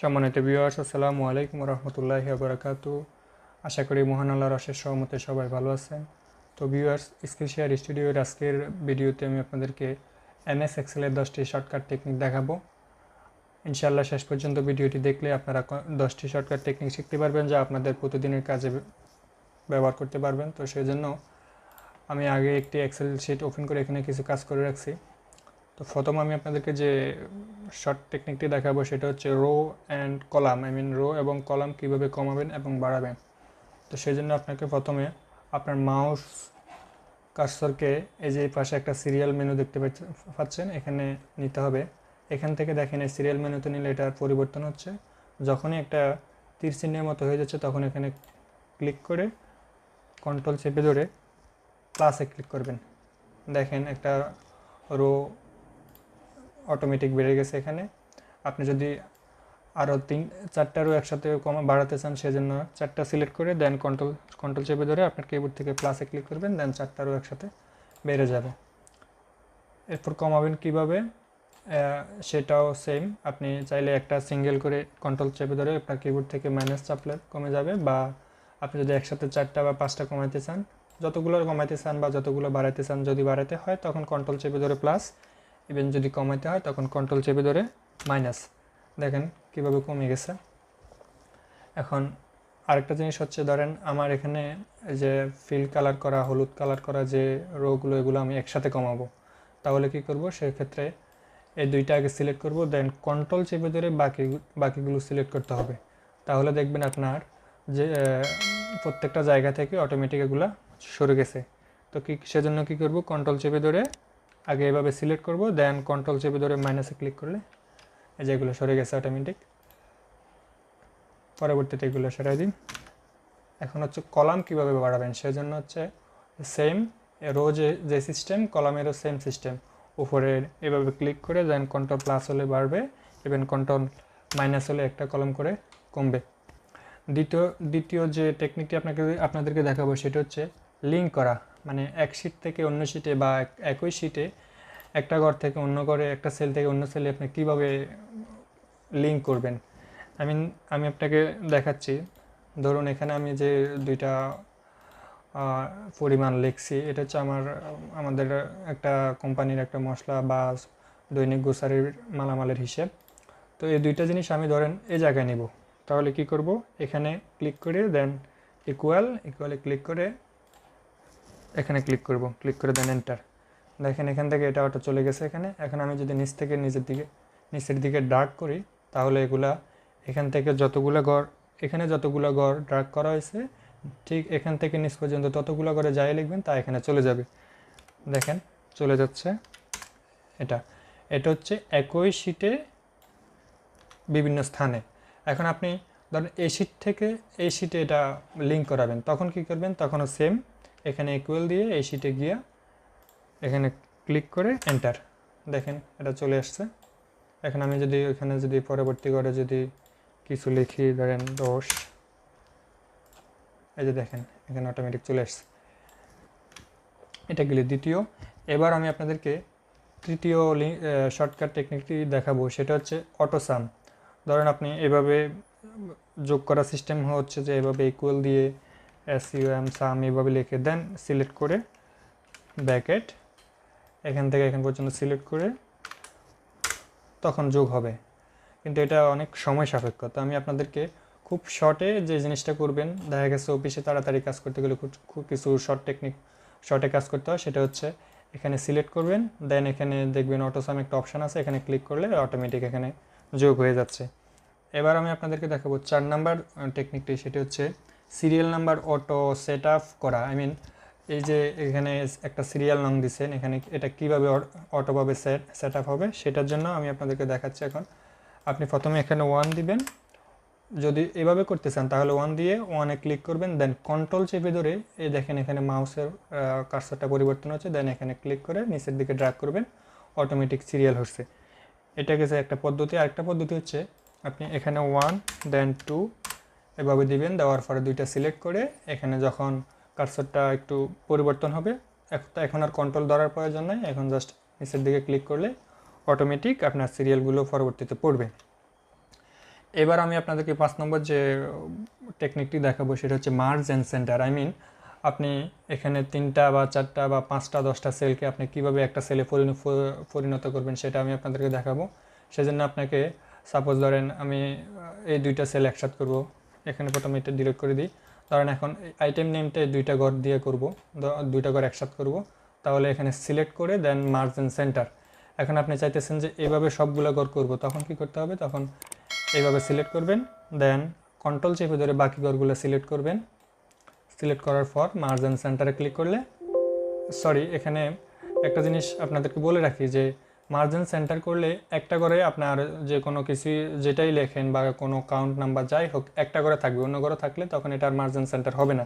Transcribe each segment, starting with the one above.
সম্মানিত ভিউয়ার্স আসসালামু আলাইকুম রহমতুল্লাহি বারাকাতু। আশা করি মহান আল্লাহর অশেষ সহমতে সবাই ভালো আছেন। তো ভিউয়ার্স স্পেশিয়াল স্টুডিওর আজকের ভিডিওতে আমি আপনাদেরকে এমএস এক্সেলের দশটি শর্টকাট টেকনিক দেখাবো। ইনশাআল্লাহ শেষ পর্যন্ত ভিডিওটি দেখলে আপনারা দশটি শর্টকাট টেকনিক শিখতে পারবেন যা আপনাদের প্রতিদিনের কাজে ব্যবহার করতে পারবেন। তো সেই জন্য আমি আগে একটি এক্সেল শিট ওপেন করে এখানে কিছু কাজ করে রাখছি। তো প্রথম আমি আপনাদেরকে যে শর্ট টেকনিকটি দেখাবো সেটা হচ্ছে row and column I mean row এবং কলাম কীভাবে কমাবেন এবং বাড়াবেন। তো সেই জন্য আপনাকে প্রথমে আপনার মাউস কার্সরকে এই যে পাশে একটা সিরিয়াল মেনু দেখতে পাচ্ছ- পাচ্ছেন, এখানে নিতে হবে। এখান থেকে দেখেন এই সিরিয়াল মেনুতে নিলে এটার পরিবর্তন হচ্ছে। যখনই একটা তীর চিহ্নের মতো হয়ে যাচ্ছে, তখন এখানে ক্লিক করে কন্ট্রোল চেপে ধরে প্লাসে ক্লিক করবেন। দেখেন একটা রো অটোমেটিক বেড়ে গেছে এখানে। আপনি যদি আরও তিন, চারটারও একসাথে কমা, বাড়াতে চান, সেজন্য চারটা সিলেক্ট করে দেন কন্ট্রোল কন্ট্রোল চেপে ধরে আপনার কিবোর্ড থেকে প্লাসে ক্লিক করবেন দেন চারটারও একসাথে বেড়ে যাবে। এরপর কমাবেন কীভাবে? সেটাও সেম আপনি চাইলে একটা সিঙ্গেল করে কন্ট্রোল চেপে ধরে আপনার কিবোর্ড থেকে মাইনাস চাপলে কমে যাবে বা আপনি যদি একসাথে চারটা বা পাঁচটা কমাইতে চান, যতগুলো কমাইতে চান বা যতগুলো বাড়াইতে চান, যদি বাড়াতে হয়, তখন কন্ট্রোল চেপে ধরে প্লাস ইভেন যদি কমাইতে হয়, তখন কন্ট্রোল চেপে ধরে মাইনাস দেখেন কীভাবে কমে গেছে। এখন আরেকটা জিনিস হচ্ছে, ধরেন আমার এখানে যে ফিল কালার করা, হলুদ কালার করা যে রোগুলো, এগুলো আমি একসাথে কমাবো। তাহলে কি করব? সেক্ষেত্রে এই দুইটা আগে সিলেক্ট করব দেন কন্ট্রোল চেপে ধরে বাকি, বাকিগুলো সিলেক্ট করতে হবে। তাহলে দেখবেন আপনার যে প্রত্যেকটা জায়গা থেকে অটোমেটিক এগুলা সরে গেছে। তো কি, সেজন্য কি করব? কন্ট্রোল চেপে ধরে আগে এভাবে সিলেক্ট করব দেন কন্ট্রোল চেপে ধরে মাইনাসে ক্লিক করলে এই যে এগুলো সরে গেছে অটোমেটিক পরবর্তীতে এগুলো সরাই দিন। এখন হচ্ছে কলাম কীভাবে বাড়াবেন? সেজন্য হচ্ছে সেম রো যে যে সিস্টেম কলামেরও সেম সিস্টেম উপরে এভাবে ক্লিক করে দেন কন্ট্রোল প্লাস হলে বাড়বে এবং কন্ট্রোল মাইনাস হলে একটা কলম করে কমবে। দ্বিতীয় দ্বিতীয় যে টেকনিকটি আপনাকে, আপনাদেরকে দেখাবো সেটা হচ্ছে লিঙ্ক করা। মানে এক শিট থেকে অন্য শিটে বা এক- একই শিটে একটা ঘর থেকে অন্য ঘরে, একটা সেল থেকে অন্য সেলে আপনি কীভাবে লিঙ্ক করবেন? আই মিন আমি আপনাকে দেখাচ্ছি। ধরুন এখানে আমি যে দুইটা পরিমাণ লিখছি, এটা হচ্ছে আমার, আমাদের একটা কোম্পানির একটা মশলা বা দৈনিক গ্রোসারির মালামালের হিসেব। তো এই দুইটা জিনিস আমি ধরেন এই জায়গায় নিব। তাহলে কি করব? এখানে ক্লিক করে দেন ইকুয়াল ইকুয়ালে ক্লিক করে এখানে ক্লিক করব ক্লিক করে দেন এন্টার দেখেন এখান থেকে এটা ওটা চলে গেছে এখানে। এখন আমি যদি নিচ থেকে নিচের দিকে নিচের দিকে ডার্ক করি, তাহলে এগুলা এখান থেকে যতগুলো ঘর, এখানে যতগুলো ঘর ডার্ক করা হয়েছে, ঠিক এখান থেকে নিচ পর্যন্ত ততগুলো ঘরে যাই লিখবেন, তা এখানে চলে যাবে। দেখেন, চলে যাচ্ছে এটা। এটা হচ্ছে একই শিটে বিভিন্ন স্থানে। এখন আপনি ধরেন এই শিট থেকে এই শিটে এটা লিঙ্ক করাবেন, তখন কি করবেন? তখনও সেম এখানে ইকুয়াল দিয়ে এই শিটে গিয়ে এখানে ক্লিক করে এন্টার দেখেন, এটা চলে আসছে। এখন আমি যদি ওইখানে যদি পরবর্তী করে যদি কিছু লিখি, ধরেন দশ। এই যে দেখেন, এখানে অটোমেটিক চলে আসছে। এটা গেলে দ্বিতীয়। এবার আমি আপনাদেরকে তৃতীয় শর্টকাট টেকনিকটি দেখাবো। সেটা হচ্ছে অটোসাম ধরেন আপনি এভাবে যোগ করা সিস্টেম হচ্ছে যে এভাবে ইকুয়াল দিয়ে এম সাম এভাবে লিখে দেন সিলেক্ট করে ব্যাকেট এখান থেকে এখান পর্যন্ত সিলেক্ট করে তখন যোগ হবে। কিন্তু এটা অনেক সময় সাপেক্ষ। তো আমি আপনাদেরকে খুব শর্টে যে জিনিসটা করবেন, দেখা গেছে অফিসে তাড়াতাড়ি কাজ করতে গেলে খুব খুব কিছু শর্ট টেকনিক শর্টে কাজ করতে হয়, সেটা হচ্ছে এখানে সিলেক্ট করবেন দেন এখানে দেখবেন অটোসাম একটা অপশান আছে, এখানে ক্লিক করলে অটোমেটিক এখানে যোগ হয়ে যাচ্ছে। এবার আমি আপনাদেরকে দেখাবো চার নাম্বার টেকনিকটি সেটি হচ্ছে serial number auto set up করা আই মিন এই যে এখানে একটা সিরিয়াল নং দিচ্ছেন এখানে এটা কীভাবে অটোভাবে সেট সেট আপ হবে সেটার জন্য আমি আপনাদেরকে দেখাচ্ছি এখন। আপনি প্রথমে এখানে ওয়ান দিবেন। যদি এভাবে করতে চান, তাহলে ওয়ান দিয়ে ওয়ানে ক্লিক করবেন দেন কন্ট্রোল চেপে ধরে এই দেখেন এখানে মাউসের কার্সারটা পরিবর্তন হচ্ছে দেন এখানে ক্লিক করে নিচের দিকে ড্রাগ করবেন অটোমেটিক সিরিয়াল হচ্ছে। এটা গেছে একটা পদ্ধতি, আরেকটা পদ্ধতি হচ্ছে, আপনি এখানে ওয়ান দেন টু এভাবে দিবেন, দেওয়ার পরে দুইটা সিলেক্ট করে এখানে যখন কার্সারটা একটু পরিবর্তন হবে এখন আর কন্ট্রোল ধরার প্রয়োজন নাই, এখন জাস্ট নিচের দিকে ক্লিক করলে অটোমেটিক আপনার সিরিয়ালগুলো পরবর্তীতে পড়বে। এবার আমি আপনাদেরকে পাঁচ নম্বর যে টেকনিকটি দেখাবো সেটা হচ্ছে merge and center I mean আপনি এখানে তিনটা বা চারটা বা পাঁচটা, দশটা সেলকে আপনি কীভাবে একটা সেলে পরিণত করবেন সেটা আমি আপনাদেরকে দেখাবো। সেজন্য আপনাকে সাপোজ ধরেন আমি, এই দুইটা সেল একসাথ করব। এখানে প্রথমে এটা ডিলিট করে দিই। ধরেন এখন আইটেম নেমটা দুইটা ঘর দিয়ে করব দুইটা ঘর একসাথ করব। তাহলে এখানে সিলেক্ট করে দেন মার্জ অ্যান্ড সেন্টার এখন আপনি চাইতেছেন যে এভাবে সবগুলো ঘর করব, তখন কি করতে হবে? তখন এইভাবে সিলেক্ট করবেন দেন কন্ট্রোল চেপে ধরে বাকি ঘরগুলো সিলেক্ট করবেন। সিলেক্ট করার পর মার্জ অ্যান্ড সেন্টারে ক্লিক করলে সরি এখানে একটা জিনিস আপনাদেরকে বলে রাখি যে মার্জিন সেন্টার করলে একটা করে আপনার যে কোনো কিছু যেটাই লেখেন বা কোনো কাউন্ট নাম্বার যাই হোক, একটা করে থাকবে। অন্য করে থাকলে তখন এটার মার্জিন সেন্টার হবে না।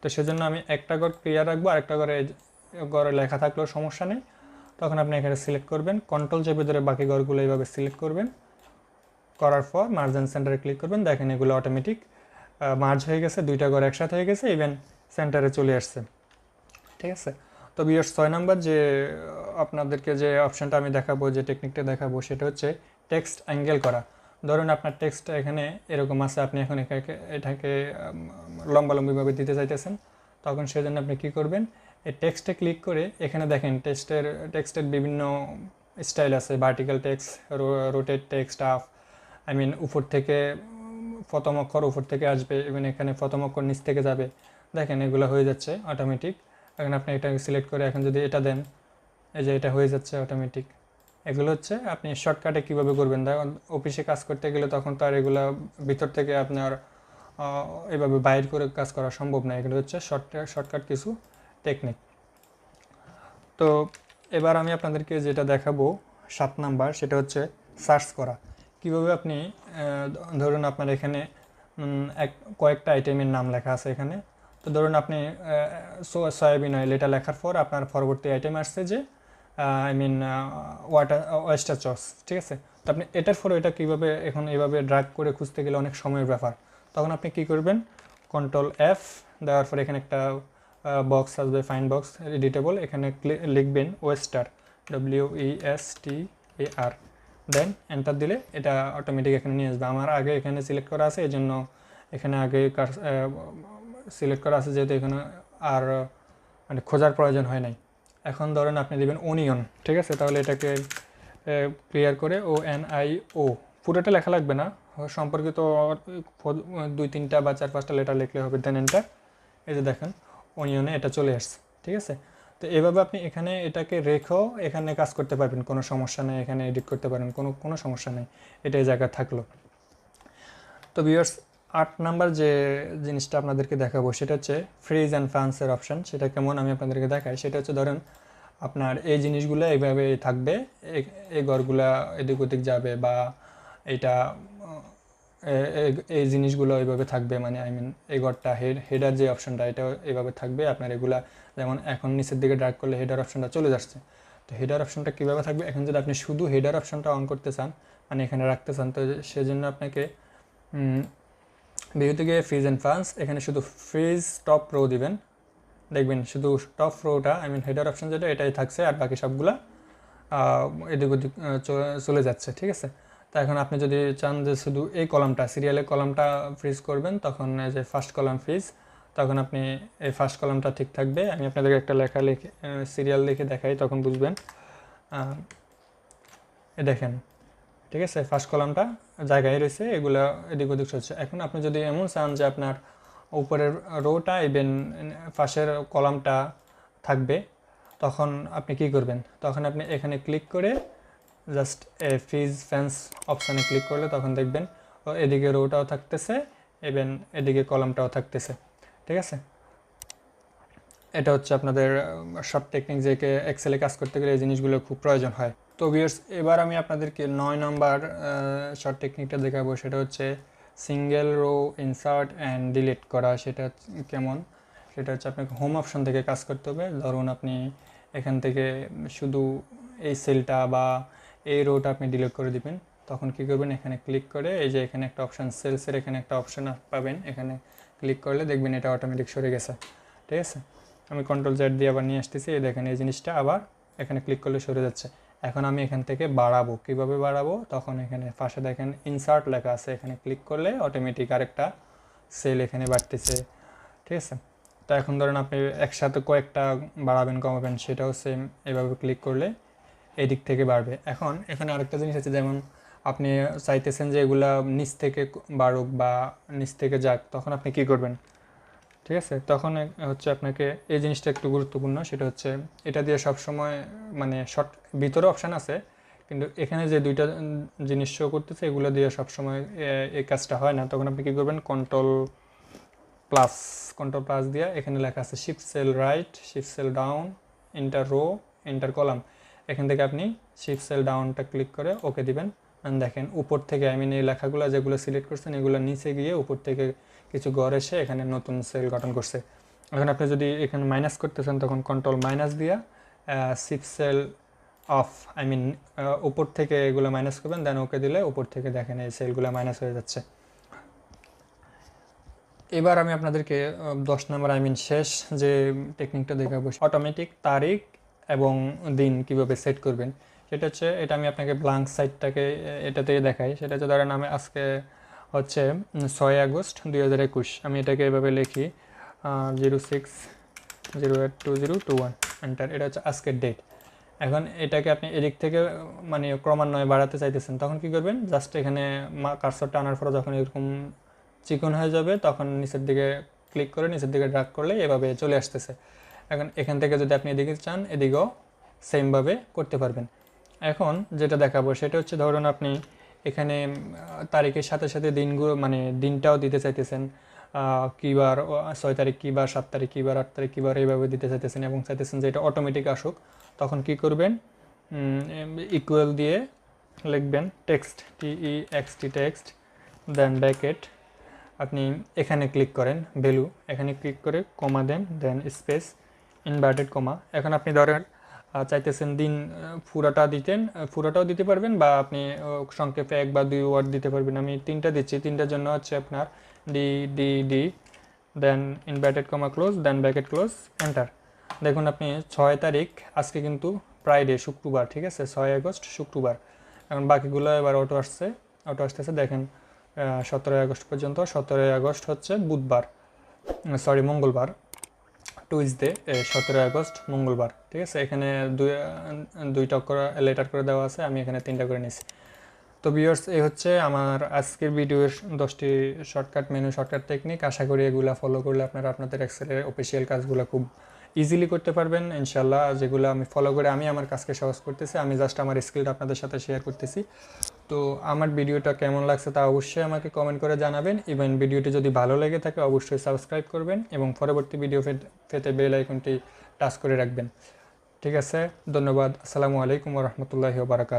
তো সেজন্য আমি একটা ঘর ক্লিয়ার রাখব আর একটা ঘরে ঘরে লেখা থাকলেও সমস্যা নেই। তখন আপনি এখানে সিলেক্ট করবেন কন্ট্রোল চেপে ধরে বাকি ঘরগুলো এইভাবে সিলেক্ট করবেন। করার পর মার্জিন সেন্টারে ক্লিক করবেন, দেখেন এগুলো অটোমেটিক মার্জ হয়ে গেছে, দুইটা ঘর একসাথে হয়ে গেছে ইভেন সেন্টারে চলে আসছে। ঠিক আছে? তো বিয়ার ছয় নাম্বার যে আপনাদেরকে যে অপশানটা আমি দেখাবো, যে টেকনিকটা দেখাবো, সেটা হচ্ছে টেক্সট অ্যাঙ্গেল করা। ধরুন আপনার টেক্সটটা এখানে এরকম আছে, আপনি এখন এটাকে এটাকে লম্বালম্বিভাবে দিতে চাইতেছেন, তখন সেজন্য আপনি কি করবেন, এই টেক্সটে ক্লিক করে এখানে দেখেন টেক্সটের টেক্সটের বিভিন্ন স্টাইল আছে vertical text rotate text up I mean উপর থেকে, প্রথম অক্ষর উপর থেকে আসবে ইভেন এখানে প্রথম অক্ষর নিচ থেকে যাবে। দেখেন এগুলো হয়ে যাচ্ছে অটোমেটিক এখন আপনি এটা সিলেক্ট করে এখন যদি এটা দেন, এই যে এটা হয়ে যাচ্ছে অটোমেটিক এগুলো হচ্ছে আপনি শর্টকাটে কীভাবে করবেন? দেখুন, অফিসে কাজ করতে গেলে তখন তো আর এগুলো ভিতর থেকে আপনার এভাবে বাইর করে কাজ করা সম্ভব না। এগুলো হচ্ছে শর্ট শর্টকাট কিছু টেকনিক তো এবার আমি আপনাদেরকে যেটা দেখাবো সাত নাম্বার, সেটা হচ্ছে সার্চ করা। কীভাবে আপনি ধরুন আপনার এখানে এক, কয়েকটা আইটেমের নাম লেখা আছে এখানে। তো ধরুন আপনি সয়াবিন অয়েল এটা লেখার পর আপনার পরবর্তী আইটেম আসছে যে আই মিন ওয়াটার ওয়েস্টার চস ঠিক আছে? তো আপনি এটার পরে এটা কীভাবে, এখন এভাবে ড্রাগ করে খুঁজতে গেলে অনেক সময়ের ব্যাপার। তখন আপনি কি করবেন? কন্ট্রোল এফ দেওয়ার পরে এখানে একটা বক্স আসবে ফাইন বক্স এডিটেবল এখানে লিখবেন Westar W E S T A R then enter দিলে এটা অটোমেটিক এখানে নিয়ে আসবে। আমার আগে এখানে সিলেক্ট করা আছে এই জন্য এখানে আগে সিলেক্ট করা আছে যেহেতু এখানে আর মানে খোঁজার প্রয়োজন হয় নাই। এখন ধরেন আপনি দেবেন ওনিয়ন ঠিক আছে? তাহলে এটাকে ক্লিয়ার করে ও এন আই ও পুরোটা লেখা লাগবে না। সম্পর্কিত দুই তিনটা বা চার পাঁচটা লেটার লিখলে হবে দেন এন্টার এই যে দেখেন অনিয়নে এটা চলে আসছে, ঠিক আছে? তো এভাবে আপনি এখানে এটাকে রেখেও এখানে কাজ করতে পারবেন। কোনো সমস্যা নেই, এখানে এডিট করতে পারেন কোনো কোনো সমস্যা নেই। এটা এই জায়গায় থাকল। তো ভিউয়ার্স আট নাম্বার যে জিনিসটা আপনাদেরকে দেখাবো, সেটা হচ্ছে ফ্রিজ অ্যান্ড ফ্রান্সের অপশন সেটা কেমন আমি আপনাদেরকে দেখাই। সেটা হচ্ছে ধরেন আপনার এই জিনিসগুলো এইভাবে থাকবে, এই- ঘরগুলা এদিক ওদিক যাবে বা এটা এই জিনিসগুলো এইভাবে থাকবে মানে আই মিন এই ঘরটা হেড হেডার যে অপশনটা এটা এইভাবে থাকবে। আপনার এগুলা যেমন এখন নিচের দিকে ড্রাগ করলে হেডার অপশনটা চলে যাচ্ছে। তো হেডার অপশনটা কীভাবে থাকবে? এখন যদি আপনি শুধু হেডার অপশনটা অন করতে চান মানে এখানে রাখতে চান, তো সেজন্য আপনাকে ভিউ থেকে ফ্রিজ অ্যান্ড ফান্স এখানে শুধু ফ্রিজ টপ রো দিবেন। দেখবেন শুধু টপ রোটা আই মিন হেডার অপশন যেটা, এটাই থাকছে আর বাকি সবগুলা এদিক ওদিক চলে যাচ্ছে, ঠিক আছে? তা এখন আপনি যদি চান যে শুধু এই কলামটা সিরিয়ালের কলামটা ফ্রিজ করবেন, তখন যে ফার্স্ট কলাম ফ্রিজ তখন আপনি এই ফার্স্ট কলামটা ঠিক থাকবে। আমি আপনাদেরকে একটা লেখা লিখে সিরিয়াল লিখে দেখাই, তখন বুঝবেন। দেখেন ঠিক আছে? ফার্স্ট কলামটা জায়গায় রয়েছে, এগুলো এদিক ওদিক চলছে। এখন আপনি যদি এমন চান যে আপনার উপরের রোটা ইভেন পাশের কলামটা থাকবে, তখন আপনি কি করবেন? তখন আপনি এখানে ক্লিক করে জাস্ট এ ফিজ ফ্যান্স অপশানে ক্লিক করলে তখন দেখবেন এদিকে রোটাও থাকতেছে ইভেন এদিকে কলামটাও থাকতেছে। ঠিক আছে? এটা হচ্ছে আপনাদের শর্ট টেকনিক যে এক্সেলে কাজ করতে গেলে এই জিনিসগুলো খুব প্রয়োজন হয়। তো ভিউয়ার্স, এবার আমি আপনাদেরকে নয় নম্বর শর্ট টেকনিকটা দেখাবো। সেটা হচ্ছে single row insert and delete করা। সেটা কেমন? সেটা হচ্ছে আপনাকে হোম অপশন থেকে কাজ করতে হবে। ধরুন আপনি এখান থেকে শুধু এই সেলটা বা এই রোটা আপনি ডিলিট করে দিবেন। তখন কি করবেন? এখানে ক্লিক করে এই যে এখানে একটা অপশান সেলসের এখানে একটা অপশান পাবেন। এখানে ক্লিক করলে দেখবেন এটা অটোমেটিক সরে গেছে। ঠিক আছে? আমি কন্ট্রোল জেড দিয়ে আবার নিয়ে আসতেছি। এই দেখেন এই জিনিসটা আবার এখানে ক্লিক করলে সরে যাচ্ছে। এখন আমি এখান থেকে বাড়াবো। কীভাবে বাড়াবো? তখন এখানে পাশে দেখেন ইনসার্ট লেখা আছে। এখানে ক্লিক করলে অটোমেটিক আরেকটা সেল এখানে বাড়তেছে। ঠিক আছে? তো এখন ধরেন আপনি একসাথে কয়েকটা বাড়াবেন, কমাবেন, সেটাও সেম এভাবে ক্লিক করলে এই দিক থেকে বাড়বে। এখন এখানে আরেকটা জিনিস আছে, যেমন আপনি চাইতেছেন যে এগুলা নিচ থেকে বাড়ুক বা নিচ থেকে যাক, তখন আপনি কি করবেন? ঠিক আছে? তখন হচ্ছে আপনাকে এই জিনিসটা একটু গুরুত্বপূর্ণ, সেটা হচ্ছে এটা দিয়ে সবসময় মানে শর্ট ভিতরে অপশান আছে, কিন্তু এখানে যে দুইটা জিনিস শো করতেছে, এগুলো দিয়ে সবসময় এই কাজটা হয় না। তখন আপনি কী করবেন? কন্ট্রোল প্লাস কন্ট্রোল প্লাস দিয়ে এখানে লেখা আছে shift cell right shift cell down entire row entire column এখান থেকে আপনি শিফট সেল ডাউনটা ক্লিক করে ওকে দিবেন। দেখেন, উপর থেকে আই মিন এই লেখাগুলো যেগুলো সিলেক্ট করছেন, এগুলো নিচে গিয়ে উপর থেকে কিছু ঘর এসে এখানে নতুন সেল গঠন করছে। এখন আপনি যদি এখানে মাইনাস করতেছেন তখন কন্ট্রোল মাইনাস দিয়া shift cell up I mean উপর থেকে এগুলো মাইনাস করবেন দেন ওকে দিলে উপর থেকে দেখেন এই সেলগুলো মাইনাস হয়ে যাচ্ছে। এবার আমি আপনাদেরকে দশ নম্বর আই মিন শেষ যে টেকনিকটা দেখাবো অটোমেটিক তারিখ এবং দিন কীভাবে সেট করবেন। সেটা হচ্ছে, এটা আমি আপনাকে ব্লাঙ্ক সাইটটাকে এটাতে দেখাই। সেটা হচ্ছে, ধরেন আমি আজকে হচ্ছে ছয় আগস্ট দুই হাজার একুশ, আমি এটাকে এভাবে লিখি zero six, zero eight, two zero, two one enter এটা হচ্ছে আজকের ডেট এখন এটাকে আপনি এদিক থেকে মানে ক্রমান্বয়ে বাড়াতে চাইতেছেন, তখন কি করবেন? জাস্ট এখানে কার্সরটা আনার পরে যখন এরকম চিকন হয়ে যাবে, তখন নিচের দিকে ক্লিক করে নিচের দিকে ড্রাগ করলে এভাবে চলে আসতেছে। এখন এখান থেকে যদি আপনি এদিকে চান, এদিকেও সেমভাবে করতে পারবেন। এখন যেটা দেখাবো সেটা হচ্ছে ধরুন আপনি এখানে তারিখের সাথে সাথে দিনগুলো মানে দিনটাও দিতে চাইতেছেন আহ, কী বার ছয় তারিখ কী বার সাত তারিখ কী বার আট তারিখ কী বার এইভাবে দিতে চাইতেছেন এবং চাইতেছেন যে এটা অটোমেটিক আসুক তখন কি করবেন? ইকুয়াল দিয়ে লিখবেন text T E X T text then bracket আপনি এখানে ক্লিক করেন ভ্যালু এখানে ক্লিক করে কমা দেন দেন স্পেস ইনভার্টেড কমা এখন আপনি ধরেন চাইতেছেন দিন পুরোটা দিতেন পুরোটাও দিতে পারবেন বা আপনি সংক্ষেপে এক বা দুই ওয়ার্ড দিতে পারবেন। আমি তিনটা দিচ্ছি। তিনটার জন্য হচ্ছে আপনার D D D then inverted comma close then bracket close enter দেখুন আপনি ছয় তারিখ, আজকে কিন্তু ফ্রাইডে শুক্রবার, ঠিক আছে? ছয় আগস্ট, শুক্রবার। এখন বাকিগুলো এবার অটো আসছে। অটো আসতেছে, দেখেন সতেরোই আগস্ট পর্যন্ত। সতেরোই আগস্ট হচ্ছে বুধবার সরি মঙ্গলবার। টুইসডে সতেরো আগস্ট, মঙ্গলবার, ঠিক আছে? এখানে দুই দুইটা করে লেটার করে দেওয়া আছে, আমি এখানে তিনটা করে নিয়েছি তো ভিউয়ার্স এই হচ্ছে আমার আজকের ভিডিওর দশটি শর্টকাট মেনু শর্টকাট টেকনিক আশা করি এগুলো ফলো করলে আপনারা আপনাদের এক্সেলের অফিসিয়াল কাজগুলো খুব ইজিলি করতে পারবেন ইনশাল্লাহ যেগুলো আমি ফলো করে আমি আমার কাজকে সহজ করতেছি, আমি জাস্ট আমার স্কিলটা আপনাদের সাথে শেয়ার করতেছি। তো আমার ভিডিওটা কেমন লাগছে তা অবশ্যই আমাকে কমেন্ট করে জানাবেন ইভেন ভিডিওটি যদি ভালো লেগে থাকে অবশ্যই সাবস্ক্রাইব করবেন এবং পরবর্তী ভিডিও ফেতে বেল আইকনটি টাচ করে রাখবেন। ঠিক আছে, ধন্যবাদ, আসসালামু আলাইকুম রহমতুল্লাহি বারাকাত